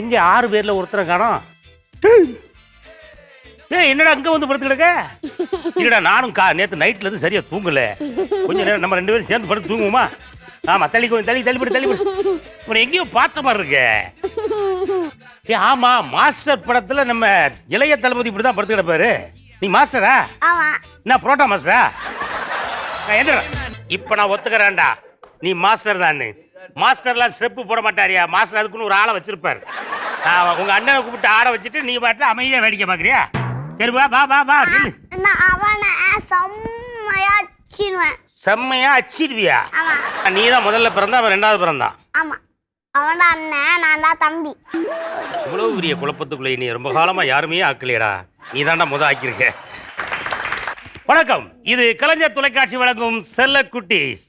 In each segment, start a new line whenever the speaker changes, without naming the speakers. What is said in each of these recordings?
எங்க ஆறு பேர்ல ஒருத்தரை காணோம். ஏய் என்னடா அங்க வந்து படுத்து கிடக்க இல்லடா நானும் கா நேத்து நைட்ல இருந்து சரியா தூங்கல. கொஞ்ச நேரம் நம்ம ரெண்டு பேரும் சேர்ந்து படுத்து தூங்குவோமா? ஆமா தள்ளி கொஞ்சம் தள்ளி தள்ளிப்படு தள்ளிப்படு. உன்னை எங்கேயோ பார்த்த மாதிரி இருக்க. ஏ ஆமா மாஸ்டர் படத்துல நம்ம இளைய தளபதி இப்படி தான் படுத்து கிடப்பாரு. நீ மாஸ்டரா? என்ன புரோட்டா மாஸ்டரா? நான் எந்திரன் இப்ப நான் ஒத்துக்கிறேன்டா. நீ மாஸ்டர் தான் மாஸ்டர்லாம் ஸ்டெப்பு போட மாட்டாரியா? மாஸ்டர் அதுக்குன்னு ஒரு ஆளை வச்சிருப்பாரு. உங்க அண்ணனை கூப்பிட்டு ஆட வச்சுட்டு நீ பாட்டு அமைதியா வேடிக்கை பாக்குறியா? சரி வா வா வா வா
அவனை செம்மையா சின்னுவேன்
செம்மையா அச்சிடுவியா? நீ தான் முதல்ல பிறந்தா அவன் ரெண்டாவது பிறந்தான்
ஆமா. அவன்டா அண்ணன் நான் தான் தம்பி.
இவ்வளவு பெரிய குழப்பத்துக்குள்ள நீ ரொம்ப காலமா யாருமே ஆக்கலையடா. நீ தாண்டா முத ஆக்கியிருக்க. வணக்கம். இது கலைஞர் தொலைக்காட்சி வழங்கும் செல்ல குட்டீஸ்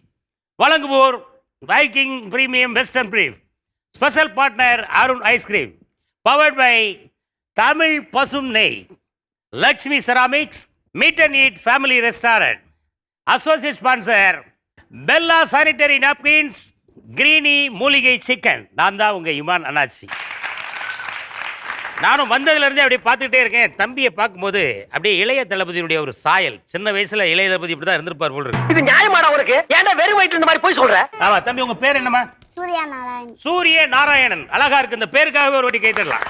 வழங்குவோர் Viking premium western brief special partner Arun ice cream powered by Tamil பசும் நெய் Lakshmi ceramics meet and eat family restaurant associate sponsor Bella sanitary napkins கிரீனி மூலிகை சிக்கன் நான் தான் உங்கள் இமான் அண்ணாச்சி. நானும் வந்ததுல இருந்தே அப்படியே பார்த்துக்கிட்டே இருக்கேன். தம்பியை பார்க்கும்போது அப்படியே இளைய தளபதியுடைய ஒரு சாயல். சின்ன வயசுல இளைய தளபதி இப்படி தான் இருந்திருப்பார் போல் இருக்கு.
இது நியாயமாடா உனக்கு? ஏன்டா வெறும் வயிற்று இந்த மாதிரி போய் சொல்ற?
ஆமா தம்பி உங்க பேர் என்னம்மா?
சூர்யா நாராயண்
சூரிய நாராயணன். அழகா இருக்கு இந்த பேருக்காகவே ஒரு வாட்டி கைத்தரலாம்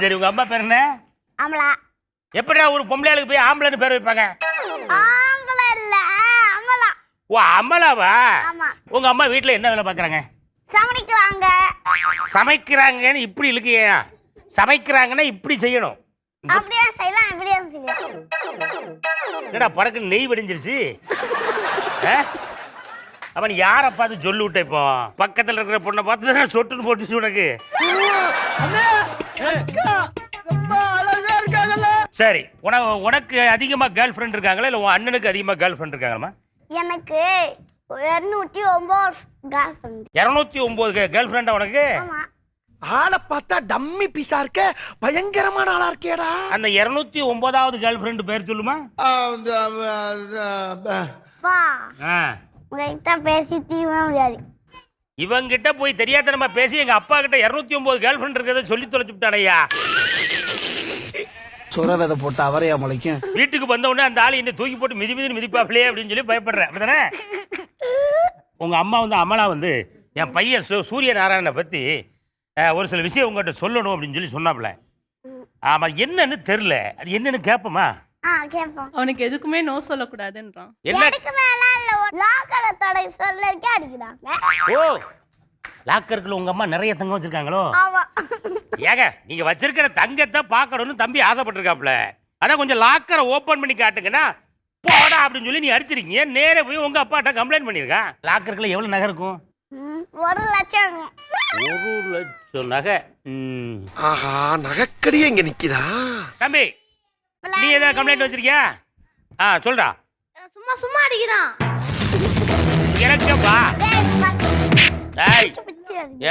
சரி உங்க அம்மா பேர் என்ன?
ஆம்பளா
எப்படிடா ஒரு பொம்பளையாளுக்கு போய் ஆம்பளைன்னு பேர் வைப்பாங்க?
ஆம்பளை இல்ல அமலா
ஓ அம்மலாவா
ஆமா.
உங்க அம்மா வீட்ல என்ன வேலை பார்க்கறாங்க
சமணிக்கிறாங்க
சமைக்கிறாங்கன்னு இப்படி இழுக்கையா சமைக்கிறாங்கன்னா இப்படி செய்யணும்.
அப்படியே செய்யலாம் இப்படியே செய்யலாம்.
என்னடா படக்கு நெய் வெடிஞ்சிருச்சு? ஆ? அவன் யாரை பார்த்து சொல்லி விட்ட இப்போ? பக்கத்துல இருக்கிற பொண்ணை பார்த்து தானே சொட்டுன்னு போட்டுச்சு உனக்கு? சரி உனக்கு உனக்கு அதிகமா கேர்ள் ஃப்ரெண்ட் இருக்காங்களா இல்ல உன் அண்ணனுக்கு அதிகமா கேர்ள் ஃப்ரெண்ட் இருக்காங்களா
எனக்கு இருநூத்தி ஒன்பது
இரநூத்தி ஒன்பது கேர்ள் ஃப்ரெண்டா உனக்கு?
ஆமா.
ஆளை பார்த்தா டம்மி பீஸா இருக்க. பயங்கரமான ஆளா இருக்கேடா.
அந்த இரநூத்தி ஒன்பதாவது கேர்ள் ஃப்ரெண்ட் பேர் சொல்லுமா?
உங்ககிட்ட பேசி தீவே முடியாது.
இவங்கிட்ட போய் தெரியாதனமா பேசி எங்க அப்பா கிட்ட இருநூத்தி ஒன்பது கேர்ள் ஃப்ரெண்ட் இருக்கிறத சொல்லி தொலைச்சு விட்டானையா
சுர விதை போட்டு அவரையா முளைக்கும்?
வீட்டுக்கு வந்த உடனே அந்த ஆளு என்ன தூக்கி போட்டு மிதி மிதி மிதிப்பாப்லையே அப்படின்னு சொல்லி பயப்படுறேன். அப்படிதானே? உங்க அம்மா வந்து அமலா வந்து என் பையன் சூ- சூரிய நாராயணனை பத்தி அஹ், ஒரு சில விஷயம் உங்ககிட்ட சொல்லணும் அப்படின்னு சொல்லி சொன்னாப்ல ஆமா என்னன்னு தெரியல. அது என்னன்னு கேட்போமா
அவனுக்கு எதுக்குமே நோ சொல்லக்கூடாதுன்றான்.
ஓ லாக்கருக்குள்ள உங்க அம்மா நிறைய தங்கம் வச்சிருக்காங்களோ?
ஆமா.
ஏங்க நீங்க வச்சிருக்கிற தங்கத்தை பார்க்கணும்னு தம்பி ஆசைப்பட்டிருக்காப்ல அதான் கொஞ்சம் லாக்கரை ஓபன் பண்ணி காட்டுங்கன்னா போடா அப்படின்னு சொல்லி நீ அடிச்சிருக்கீங்க. நேரே போய் உங்க அப்பாட்ட கம்ப்ளைண்ட் பண்ணிருக்கா? லாக்கருக்குள்ள எவ்வளவு நகை இருக்கும்
ஒரு லட்சம்.
ஒரு லட்சம் நகை. ம்.
ஆஹா நகைக்கடியே இங்க நிக்குதா?
தம்பி நீ ஏதாவது கம்ப்ளைண்ட் வச்சிருக்கியா? ஆ சொல்றா.
சும்மா சும்மா அடிக்கிறான்.
எனக்கப்பா.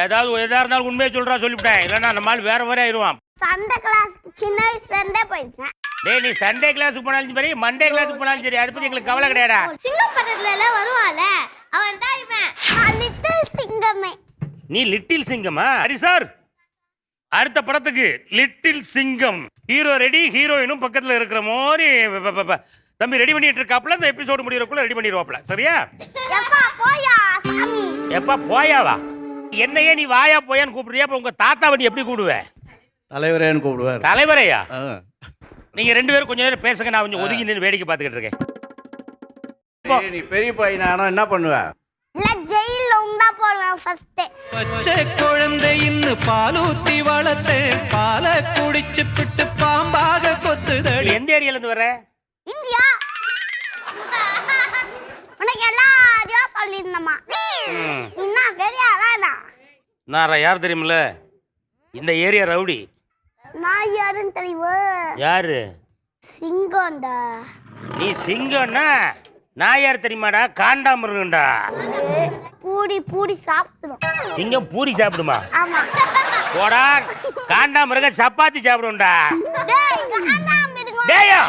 ஏதாவது எதா இருந்தாலும் உண்மையை சொல்றா சொல்லிவிட்டேன் இல்லைன்னா நம்ம ஆள் வேற வேற ஆயிடுவான்.
சண்டை கிளாஸ் சின்ன வயசுல இருந்தே போயிருக்கேன்
டேய் நீ சண்டே கிளாஸுக்கு போனாலும் சரி மண்டே கிளாஸுக்கு போனாலும் சரி அதை பத்தி எங்களுக்கு கவலை கிடையாடா
சிங்கப்பட்டத்துல எல்லாம் வருவான்ல அவன் தான் இவன். லிட்டில் சிங்கமே.
நீ லிட்டில் சிங்கமா? ஹரி சார் அடுத்த படத்துக்கு லிட்டில் சிங்கம். ஹீரோ ரெடி ஹீரோயினும் பக்கத்துல இருக்கிற மாதிரி ப- ப- ப- தம்பி ரெடி பண்ணிட்டு இருக்காப்ல இந்த எபிசோடு முடியறக்குள்ள ரெடி பண்ணிடுவாப்ல சரியா?
எப்பா போயா சாமி?
எப்பா போயாவா? என்னையே நீ வாயா போயான்னு கூப்பிடுறியா அப்ப உங்க தாத்தாவை நீ எப்படி கூப்பிடுவ?
தலைவரேன்னு கூப்பிடுவார்.
தலைவரையா?
ஆ.
நீங்க ரெண்டு பேரும் கொஞ்ச நேரம் பேசுங்க நான் கொஞ்சம் ஒதுங்கி நின்று வேடிக்கை பார்த்துக்கிட்டு இருக்கேன்.
ஏய், நீ பெரிய என்ன பண்ணுவ?
இல்ல ஜெயில உண்டா போடுவேன் ஃபர்ஸ்ட்
பச்சை குழந்தையின்னு பாலூத்தி வளர்த்தேன். பாலை குடிச்சு பிட்டு பாம்பாக
நீ
கொத்துதடி.
எந்த ஏரியால இருந்து வர
இந்தியா. உனக்கு எல்லாரையும் சொல்லியிருந்தம்மா.
ம்.
என்ன பெரிய
நான் யார் தெரியுமில்ல? இந்த ஏரியா ரவுடி.
நான் யாருன்னு தெரியுமா?
யாரு?
சிங்கம்டா.
நீ சிங்கம்னா நான் யார் தெரியுமாடா? காண்டாமிருகம்டா.
பூடி பூடி சாப்பிடுவோம்
சிங்கம் பூரி சாப்பிடுமா?
ஆமா.
போடா. காண்டாமிருகம் சப்பாத்தி சாப்பிடும்டா.
டேய்
டேயா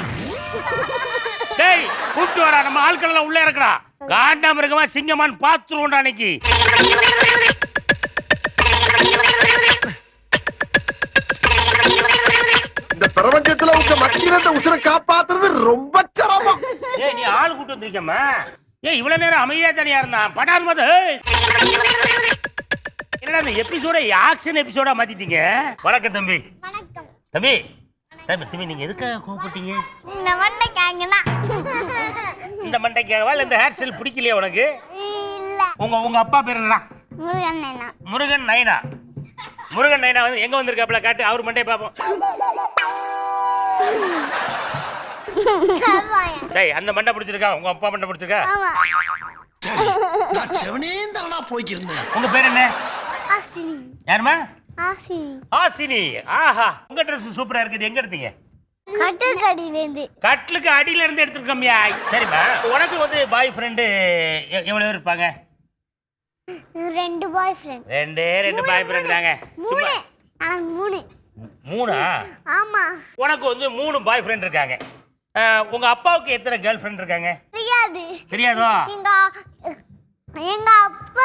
கூப்பிட்டு வாடா. நம்ம ஆட்கள் எல்லாம் உள்ள இறக்கடா காண்டாமிருகமா சிங்கமான்னு பார்த்துருவோம்டா அன்னைக்கு.
பிரபஞ்சத்துல உங்க மத்தியில உசுரை காப்பாத்துறது ரொம்ப சிரமம்.
ஏய் நீ ஆள் கூட்டு வந்திருக்கம்மா ஏய் இவ்வளவு நேரம் அமைதியா தனியா இருந்தான் படாது போது என்னடா இந்த எபிசோட ஆக்ஷன் எபிசோடா மாத்திட்டீங்க? வணக்கம் தம்பி.
வணக்கம்.
தம்பி தம்பி தம்பி நீங்க எதுக்காக கூப்பிட்டீங்க
இந்த மண்டை கேங்கன்னா
இந்த மண்டைக்காகவா இல்ல இந்த ஹேர் ஸ்டைல் பிடிக்கலையா உனக்கு?
இல்ல.
உங்க உங்க அப்பா பேர் என்னடா?
முருகன் என்ன
முருகன் நைனா. முருகன் நைனா வந்து எங்க வந்திருக்காப்ல காட்டு அவர் மண்டையை பார்ப்போம். சரி அந்த மண்டை பிடிச்சிருக்கா? உங்க அப்பா மண்டை பிடிச்சிருக்கா?
ஆமா.
நான் செவனே தானா போய்க்கிருந்தேன்.
உங்க பேர் என்ன?
ஆசினி.
யாருமா
ஆசினி.
ஆசினி. ஆஹா உங்க ட்ரெஸ் சூப்பரா இருக்குது. எங்க எடுத்தீங்க?
கட்டில்கடியிலேருந்து
கட்லுக்கு அடியில இருந்து எடுத்துருக்கோம்யா சரிம்மா. உனக்கு வந்து பாய் ஃப்ரெண்டு எவ்வளவு பேர் இருப்பாங்க?
ரெண்டு பாய் ஃப்ரெண்ட்
ரெண்டே ரெண்டு பாய் ஃப்ரெண்ட் தாங்க.
மூணு. மூணு.
மூணா?
ஆமா.
உனக்கு வந்து மூணு பாய் ஃப்ரெண்ட் இருக்காங்க உங்க அப்பாவுக்கு எத்தனை கேர்ள் ஃப்ரெண்ட் இருக்காங்க?
தெரியாது.
தெரியாதோ?
எங்க எங்க அப்பா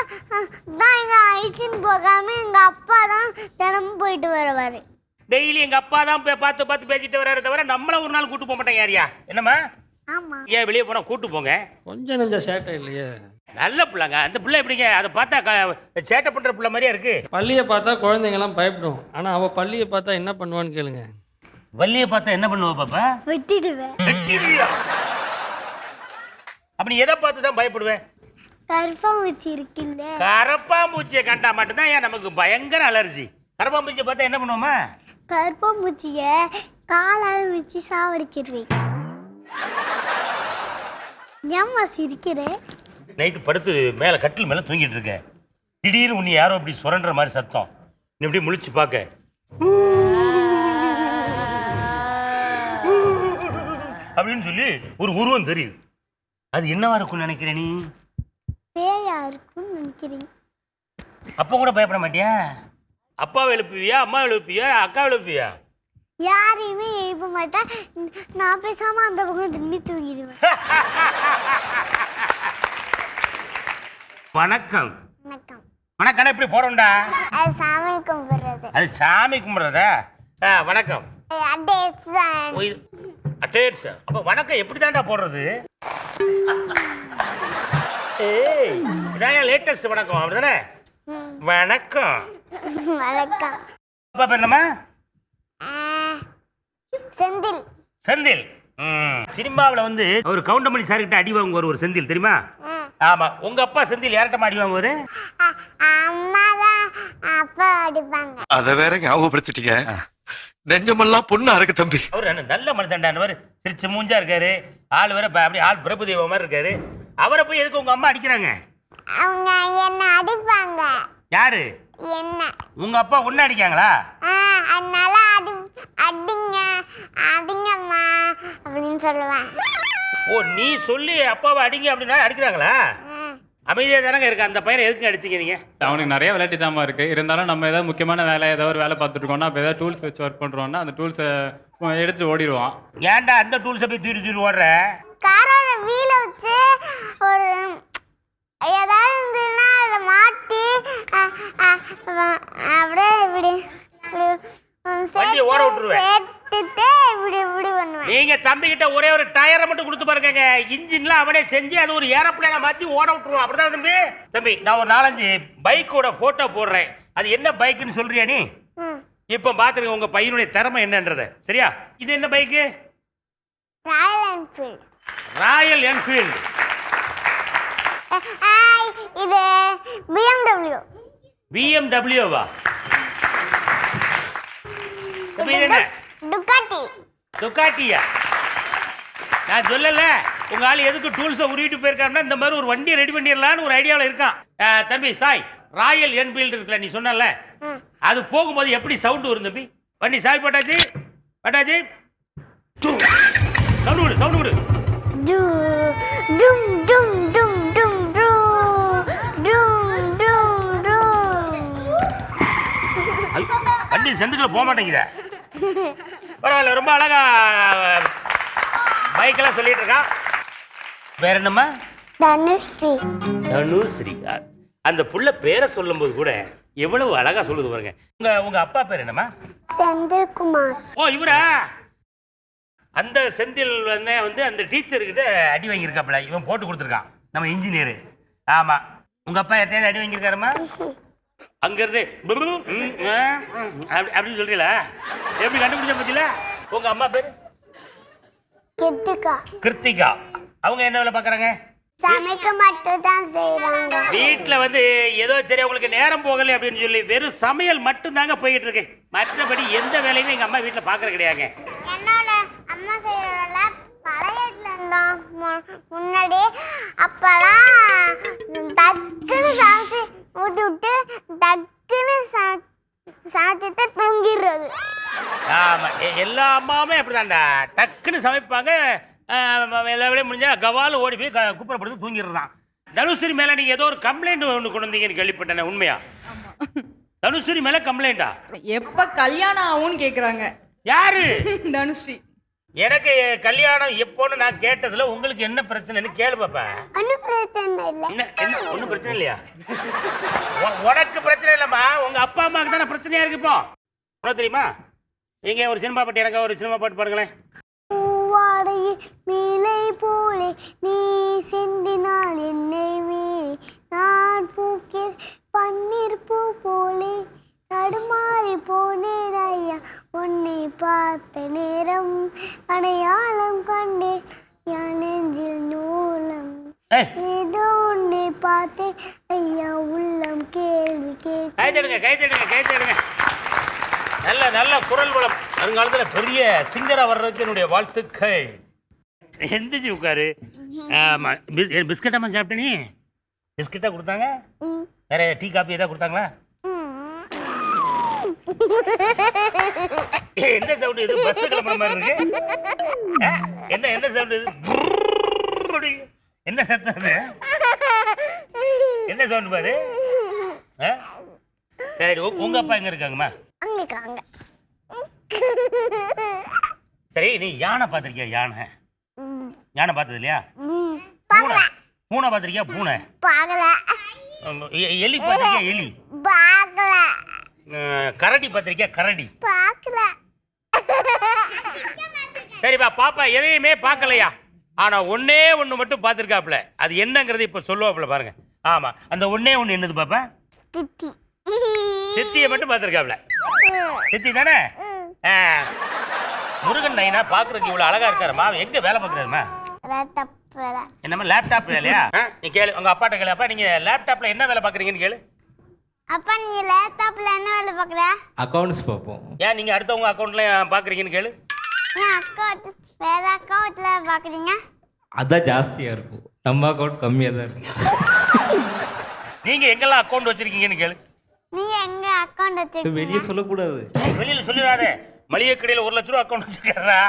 தான் எங்க அழிச்சுன்னு போகாம எங்க அப்பா தான் தினமும் போயிட்டு வருவாரு.
டெய்லி எங்க அப்பா தான் போய் பார்த்து பார்த்து பேசிட்டு வர்றாரு தவிர நம்மள ஒரு நாள் கூட்டு போக மாட்டேன் யாரியா என்னம்மா?
ஆமா.
ஏன் வெளியே போனா கூட்டு போங்க?
கொஞ்சம் நெஞ்ச சேட்டை இல்லையே.
நல்ல பிள்ளைங்க. அந்த பிள்ளை எப்படிங்க? அதை பார்த்தா சேட்டை பண்ற பிள்ளை மாதிரியா இருக்கு.
பள்ளியை பார்த்தா குழந்தைங்கலாம் பயப்படும் ஆனால் அவள் பள்ளியை பார்த்தா என்ன பண்ணுவான்னு கேளுங்க.
வள்ளியை பார்த்தா என்ன பண்ணுவ பாப்பா?
வெட்டிடுவேன்
வெட்டிடுவியா? அப்ப நீ எதை பார்த்து தான் பயப்படுவேன்
கருப்பாம்பூச்சி இருக்குல்ல.
கரப்பாம்பூச்சியை கண்டா மட்டும்தான் ஏன் நமக்கு பயங்கர அலர்ஜி? கரப்பாம்பூச்சியை பார்த்தா என்ன பண்ணுவோமா?
கருப்பாம்பூச்சிய காலால வச்சு சாவடிச்சிருவேன். ஏம்மா சிரிக்கிறேன்
நைட்டு படுத்து மேலே கட்டில் மேலே தூங்கிட்டு இருக்கேன். திடீர்னு உன்னை யாரோ அப்படி சுரண்டுற மாதிரி சத்தம். நீ இப்படி முழிச்சு பார்க்க. அப்படின்னு சொல்லி ஒரு உருவம் தெரியுது. அது என்னவா இருக்கும்னு நினைக்கிற நீ?
பேயா இருக்கும்னு நினைக்கிறேன்.
அப்போ கூட பயப்பட மாட்டியா? அப்பாவை எழுப்புவியா அம்மா எழுப்பியா அக்கா எழுப்பியா
யாரையுமே எழுப்ப மாட்டேன் நான் பேசாம அந்த பக்கம் திரும்பி தூங்கிடுவேன்.
வணக்கம்.
வணக்கம்.
போறோம்டா?
அது சாமி கும்பிடுறது.
அது சாமி கும்பிட்றதா? ஆ வணக்கம். அட்டேட்ஸ் அப்ப வணக்கம் எப்படி தான்டா போடுறது? ஏய் இதான் லேட்டஸ்ட் வணக்கம். அப்படிதானே? வணக்கம்.
வணக்கம்.
அப்பா பேர்
ஆ, செந்தில்.
செந்தில். சினிமாவில் வந்து ஒரு கவுண்டமணி சார் கிட்ட அடி வாங்குவார் ஒரு செந்தில் தெரியுமா? ஆமா உங்க அப்பா செந்தில் யார்கிட்ட அடி வாங்குவாரு?
அ- அம்மா தான் அப்பா அடிப்பாங்க.
அத வேற ஞாபகப்படுத்திட்டீங்க. நெஞ்சமெல்லாம் பொண்ணா இருக்கு தம்பி.
அவர் என்ன நல்ல மனுஷன்டானவர். சிரிச்சு மூஞ்சா இருக்காரு. ஆள் வேற ப- அப்படியே ஆள் பிரபு தெய்வம் மாதிரி இருக்காரு. அவரை போய் எதுக்கு உங்க அம்மா அடிக்கிறாங்க?
அவங்க என்ன அடிப்பாங்க.
யாரு?
என்ன?
உங்க அப்பா ஒன்னு அடிக்காங்களா?
ஆ, அதனால அடி அடிங்க அடிங்கம்மா அப்படின்னு சொல்லுவேன்
ஓ நீ சொல்லி அப்பாவை அடிங்க அப்படின்னா அடிக்கிறாங்களா? அமைதியா தானங்க இருக்கு அந்த பையனை எதுக்கு அடிச்சீங்க நீங்க
அவனுக்கு நிறைய விளையாட்டு ஜாமான் இருக்குது இருந்தாலும் நம்ம ஏதாவது முக்கியமான வேலை ஏதாவது ஒரு வேலை பார்த்துட்டு இருக்கோம்னா அப்போ ஏதாவது டூல்ஸ் வச்சு ஒர்க் பண்ணுறோம்னா அந்த டூல்ஸை எடுத்து ஓடிடுவான்.
ஏன்டா அந்த டூல்ஸை போய் தூரி தூரி ஓடுற?
காரோட வீல வச்சு ஒரு ஏதாவது இருந்ததுன்னா அதில் மாட்டி அப்படியே இப்படி இப்படி
வண்டியை ஓட விட்டுருவேன்.
சேர்த்துட்டு இப்படி இப்படி பண்ணுவேன்
நீங்க தம்பி கிட்ட ஒரே ஒரு டயரை மட்டும் கொடுத்து பாருங்க இன்ஜின்லாம் அவனே செஞ்சு அது ஒரு ஏரோப்ளேனை மாத்தி ஓட விட்டுருவோம் அப்படிதான் தம்பி? தம்பி நான் ஒரு நாலஞ்சு பைக்கோட போட்டோ போடுறேன். அது என்ன பைக்குன்னு சொல்றியா நீ. இப்போ பாத்துருங்க உங்க பையனுடைய திறமை என்னன்றத. சரியா? இது என்ன bike
Royal Enfield.
Royal Enfield.
இது பிஎம்டபிள்யூ
பிஎம்டபிள்யூவா இது என்ன? துக்காட்டியா? நான் சொல்லல. உங்க ஆள் எதுக்கு டூல்ஸை உருவிட்டு போயிருக்காருன்னா இந்த மாதிரி ஒரு வண்டியை ரெடி பண்ணிடலான்னு ஒரு ஐடியாவில் இருக்கான். தம்பி சாய் ராயல் என்ஃபீல்டு இருக்குல்ல நீ சொன்னல அது போகும்போது எப்படி சவுண்டு வரும் தம்பி? வண்டி சாய் போட்டாச்சு? போட்டாச்சு? சவுண்டு விடு சவுண்டு விடு. வண்டி செந்துக்குள்ள போக மாட்டேங்குதே. பரவாயில்ல ரொம்ப அழகா பைக்கெல்லாம் சொல்லிட்டு இருக்கான் வேற என்னம்மா?
தனுஷ்ரீ
தனுஸ்ரீ. அந்த புள்ள பேரை சொல்லும்போது கூட எவ்வளவு அழகா சொல்லுது பாருங்க. உங்க உங்க அப்பா பேர் என்னம்மா?
செந்தில்குமார்.
ஓ இவரா? அந்த செந்தில் வந்து வந்து அந்த டீச்சர்கிட்ட அடி வாங்கியிருக்காப்புல. இவன் போட்டு கொடுத்துருக்கான். நம்ம இன்ஜினியர் ஆமா. உங்க அப்பா யார்ட்டையாவது அடி வாங்கியிருக்காருமா அங்கிருந்து அப்படின்னு சொல்றீங்களா? எப்படி கண்டுபிடிச்ச பத்தியில? உங்க அம்மா பேரு?
கெத்துக்கா
கிருத்திகா. அவங்க என்ன வேலை பார்க்குறாங்க?
சமைக்க மட்டும் தான் செய்யறாங்க
வீட்டில் வந்து ஏதோ சரி உங்களுக்கு நேரம் போகலை அப்படின்னு சொல்லி வெறும் சமையல் மட்டும்தாங்க போய்கிட்டு இருக்கு. மற்றபடி எந்த வேலையுமே எங்கள் அம்மா வீட்டில் பார்க்கறது கிடையாதுங்க.
என்னோட அம்மா செய்யற வேலை பழையத்துல இருந்தோம் முன்னாடி அப்பெல்லாம் டக்குன்னு சமைச்சு ஊற்றி விட்டு டக்குன்னு ச- தூங்கிடுறது.
ஆமாம் எல்லா அம்மாவுமே அப்படிதான்டா. டக்குன்னு சமைப்பாங்க. எல்லா வேலையும் முடிஞ்சா கவால் ஓடி போய் க- குப்புற படுத்து தூங்கிடுறான். தனுஸ்வரி மேலே நீங்கள் ஏதோ ஒரு கம்ப்ளைண்ட் ஒன்று கொண்டு வந்தீங்கன்னு கேள்விப்பட்டேன் உண்மையா? தனுஸ்வரி மேலே கம்ப்ளைண்டா
எப்ப கல்யாணம் ஆகும்னு கேக்குறாங்க.
யாரு?
தனுஸ்ரீ.
எனக்கு கல்யாணம் எப்போன்னு நான் கேட்டதுல உங்களுக்கு என்ன பிரச்சனைன்னு கேளு பாப்பா.
ஒன்றும் பிரச்சனை இல்லை.
என்ன என்ன ஒன்றும் பிரச்சனை இல்லையா? உனக்கு பிரச்சனை இல்லைம்மா. உங்க அப்பா அம்மாவுக்கு தானே பிரச்சனையா இருக்கு இப்போ? உனக்கு தெரியுமா? நீங்க ஒரு சினிமா பாட்டு எனக்கு ஒரு சினிமா பாட்டு பாடுங்களேன்.
மேலை போலே நீ சிந்தினால் என்னை மீறி நான் பூக்கில் பன்னீர் பூ போலே. தடுமாறி போனேன் ஐயா. உன்னை பார்த்த நேரம் அடையாளம் கண்டேன். என் நெஞ்சில் நூலம் ஏதோ உன்னை பார்த்தேன். ஐயா உள்ளம் கேள்வி கேட்கும்.
கை தடுங்க கை தடுங்க கை தடுங்க. நல்ல நல்ல குரல் வளம். வருங்காலத்தில் பெரிய சிங்கரா வர்றதுக்கு என்னுடைய வாழ்த்துக்கள். எந்திரிச்சு உட்காரு. ஆமா பிஸ் பிஸ்கட்டாமா சாப்பிட்ட நீ? பிஸ்கட்டா கொடுத்தாங்க? வேற டீ காபி ஏதாவது கொடுத்தாங்களா? என்ன சவுண்ட் இது? பஸ் கிளம்புற மாதிரி இருக்கு? என்ன என்ன சவுண்ட் இது. என்ன சத்தம் அது? என்ன சவுண்ட் பாரு? சரி உங்க அப்பா எங்க இருக்காங்கம்மா? சரி நீ யானை பார்த்திருக்கியா யானை? யானை பார்த்தது இல்லையா? பூனை. பூனை பார்த்திருக்கியா பூனை? எலி பார்த்திருக்கியா எலி? கரடி பார்த்திருக்கியா கரடி.
பார்க்கல
சரிப்பா பாப்பா எதையுமே பார்க்கலையா ஆனா ஒண்ணே ஒண்ணு மட்டும் பார்த்திருக்காப்ல அது என்னங்கிறது இப்ப சொல்லுவாப்ல பாருங்க. ஆமா அந்த ஒண்ணே ஒண்ணு என்னது பாப்பா? சித்தியை மட்டும் பார்த்திருக்காப்ல சித்தி தானே. முருகன் நைனா பாக்குறதுக்கு இவ்வளவு அழகா இருக்காருமா? எங்க வேலை பார்க்கறாருமா? என்னம்மா லேப்டாப் வேலையா? நீ கேளு உங்க அப்பாட்ட கேளு அப்பா நீங்க லேப்டாப்ல என்ன வேலை பாக்குறீங்கன்னு கேளு.
அப்பா நீ லேப்டாப்ல என்ன வேலை பார்க்குற?
அக்கௌண்ட்ஸ் பார்ப்போம்.
ஏன் நீங்க அடுத்தவங்க அக்கௌண்ட்ல பாக்குறீங்கன்னு கேளு.
அக்கௌண்ட் வேற அக்கௌண்ட்ல பார்க்குறீங்க?
அதான் ஜாஸ்தியாக இருக்கும். நம்ம அக்கௌண்ட் கம்மியாக தான் இருக்கும்.
நீங்க எங்கெல்லாம் அக்கௌண்ட் வச்சிருக்கீங்கன்னு கேளு.
நீங்க எங்க அக்கௌண்ட்
வெளியே
வச்சிருக்கீங்க?
சொல்லக்கூடாது.
வெளியில சொல்லிடாதே. மளிகை கடையில் ஒரு லட்ச ரூபா அக்கௌண்ட் வச்சிருக்காரா